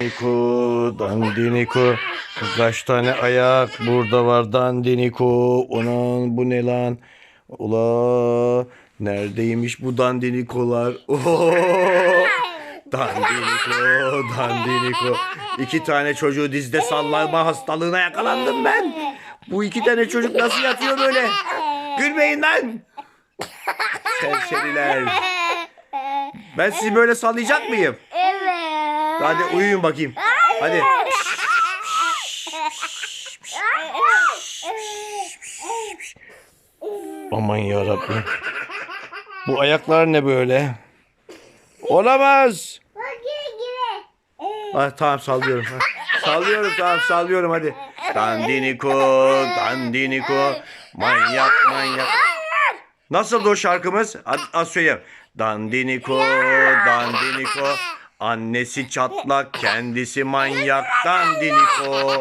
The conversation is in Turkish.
Dandiniko, dandiniko. Kaç tane ayak burada var dandiniko. Onun bu ne lan? Ula neredeymiş bu dandinikolar? Oho! Dandiniko, dandiniko. İki tane çocuğu dizde sallama hastalığına yakalandım ben. Bu iki tane çocuk nasıl yatıyor böyle? Gülmeyin lan. Serseriler. Ben sizi böyle sallayacak mıyım? Hadi uyuyun bakayım. Hadi. Aman yarabbim. Bu ayaklar ne böyle? Olamaz. Ah, tamam sallıyorum. Ha. Sallıyorum tamam sallıyorum hadi. Dandiniko, dandiniko. Manyak manyak. Nasıl o şarkımız? Az, az söyleyeyim. Dandiniko, dandiniko. Annesi çatlak, kendisi manyak. Dandiniko.